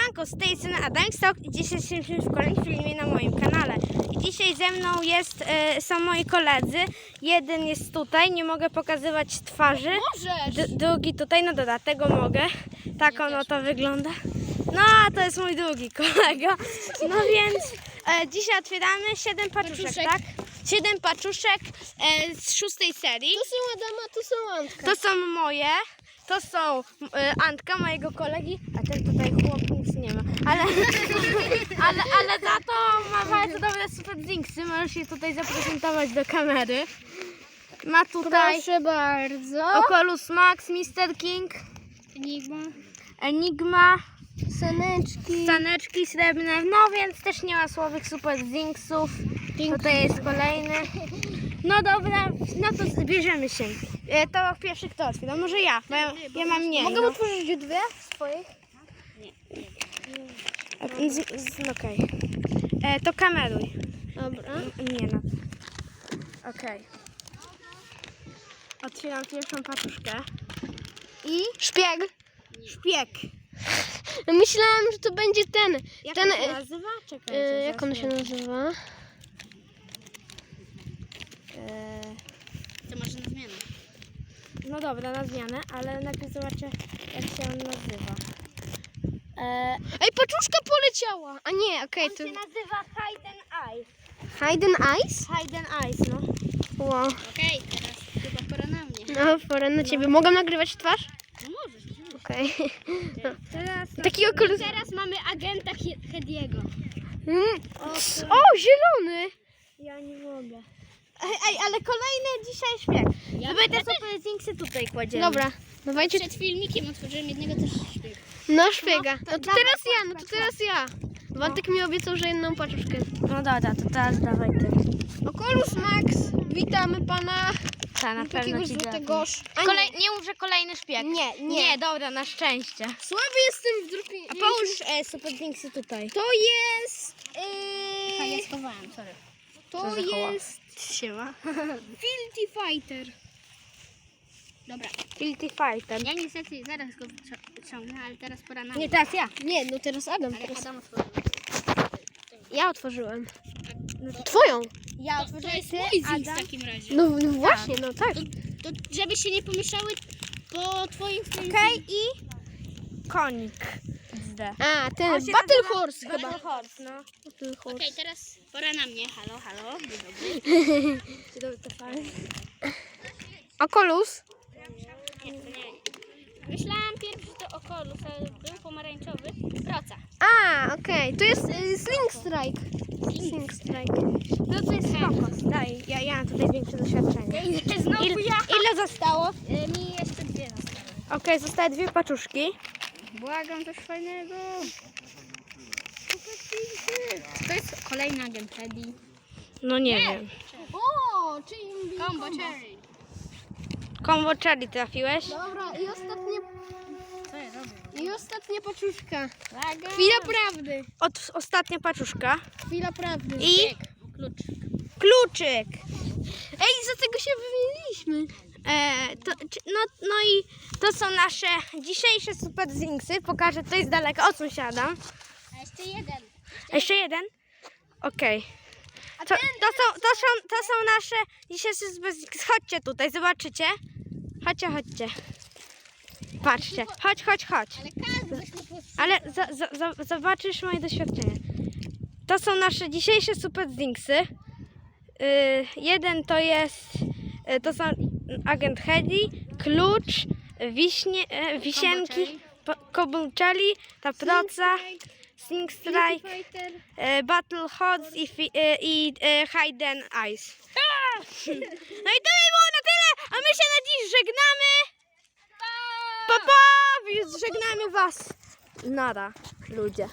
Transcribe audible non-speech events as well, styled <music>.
Siemanko, z tej strony Adamstok i dzisiaj jesteśmy w kolejnym filmie na moim kanale. I dzisiaj ze mną jest, e, są moi koledzy. Jeden jest tutaj, nie mogę pokazywać twarzy. D- drugi tutaj, no dobra, tego mogę. Tak ono to wygląda. No, a to jest mój drugi <laughs> kolega. No więc e, dzisiaj otwieramy 7 paczuszek, Paczuszek. tak? 7 paczuszek e, z szóstej serii. Tu są Adama, tu są Antka. To są moje, to są e, Antka, mojego kolegi, a ten tutaj chłop nie ma. Ale, <laughs> ale, ale za to ma bardzo dobre super drinksy. Możesz się tutaj zaprezentować do kamery. Ma tutaj Proszę bardzo. Oculus Max, Mr. King, Enigma. Enigma, Saneczki. staneczki srebrne, no więc też nie ma słabych super drinksów. Tutaj jest kolejny. No dobra, no to bierzemy się. E, To pierwszy kto otwiera? Może ja, bo ja, ja mam mniej. Mogę no. otworzyć dwie swoich? No okej. E, To kameruj. Dobra. Nie no. Okej. Otwieram pierwszą paczuszkę. I Szpieg. szpieg. Myślałem, że to będzie ten. Jak ten on się e, nazywa? Czekaj. e, jak on się nazywa? E, To może na zmianę. no dobra, na zmianę, ale najpierw zobaczę jak się on nazywa. E, Ej, paczuszka poleciała! A nie, okej, on to... się nazywa Hidden Eyes. Hidden Eyes? Hidden Eyes, no. Wow. Okej, teraz chyba pora na mnie. No, pora na ciebie. Mogę nagrywać twarz? No możesz. Okej. Teraz <laughs> okulus... Teraz mamy agenta He- Hediego. Mm. O, zielony! ja nie mogę. Ej, ej, ale kolejny dzisiaj śpieg. Ja Żeby te zinksy tutaj kładziemy. Dobra, dawajcie. Przed filmikiem otworzyłem jednego też śpieg. No, szpiega. No, to No to dawaj, teraz ja, no to teraz ja. Wantek mi obiecał, że jedną paczuszkę. No dobra, to teraz dawaj ty. Okulus Max, witamy pana. Ta, na pewno Takiego ci sz- A Kolej, nie mów, że kolejny szpieg. Nie, nie. Nie, dobra, na szczęście. Słaby jestem w drugiej... A połóż e, super zinksy tutaj. To jest... Yy, schowałem, sorry. to jest... Siema. Filthy Fighter. Dobra, Guilty Fighter. ja niestety zaraz go wycią- wyciągnę, ale teraz pora na mnie. Nie, teraz ja. Nie, no teraz Adam. Ale Teraz. Adam otworzył. Ja otworzyłem. Twoją. Ja To otworzyłem jest ty, mój w Adam. takim razie. No, no właśnie, no tak. To żeby się nie pomieszały po twoim filmie. Okej i konik. A, ten On się Battle nazywa Horse Battle chyba. Horse, no. Battle Horse. Okej, teraz pora na mnie. Halo, halo. Dzień dobry. <laughs> Czy dobrze to fajnie? Oculus. Nie, to nie. Myślałam pierwszy że to Oculus, ale był pomarańczowy. Proca. A, okej. To jest y, Sling Strike. Sling Strike. No to jest spoko. Daj, ja, ja mam tutaj większe doświadczenie. <laughs> Znowu Il, ja. ile zostało? Y, Mi jeszcze dwie zostały. Okej, zostały dwie paczuszki. Błagam coś fajnego. To jest kolejny agent Teddy. No nie wiem. O, czyli Combo Cherry. Combo Cherry trafiłeś? Dobra, i ostatnie, Co ja robię? i ostatnia paczuszka. Chwila prawdy. Od, ostatnia paczuszka. Chwila prawdy. I Klucz. kluczyk. Ej, za tego się wymieniliśmy. E, to, czy- no, no i to są nasze dzisiejsze super zinksy. Pokażę, to jest daleko. Odsuń się, Adam. A jeszcze jeden. A Jeszcze jeden? Okej. To, to, są, to, są, to są nasze dzisiejsze super zinksy. Chodźcie tutaj, zobaczycie. Chodźcie, chodźcie. Patrzcie. Chodź, chodź, chodź. Ale za, za, za, zobaczysz moje doświadczenie. To są nasze dzisiejsze super zinksy. Yy, jeden to jest, yy, to są agent Hedy, klucz, wiśnie, e, wisienki, kobulczeli, ta proca, Sing Strike, e, Battle Hots i, fi, e, i e, Hidden Eyes. <laughs> No i to by było na tyle, a my się na dziś żegnamy. Pa, pa! Żegnamy was. Nara, ludzie.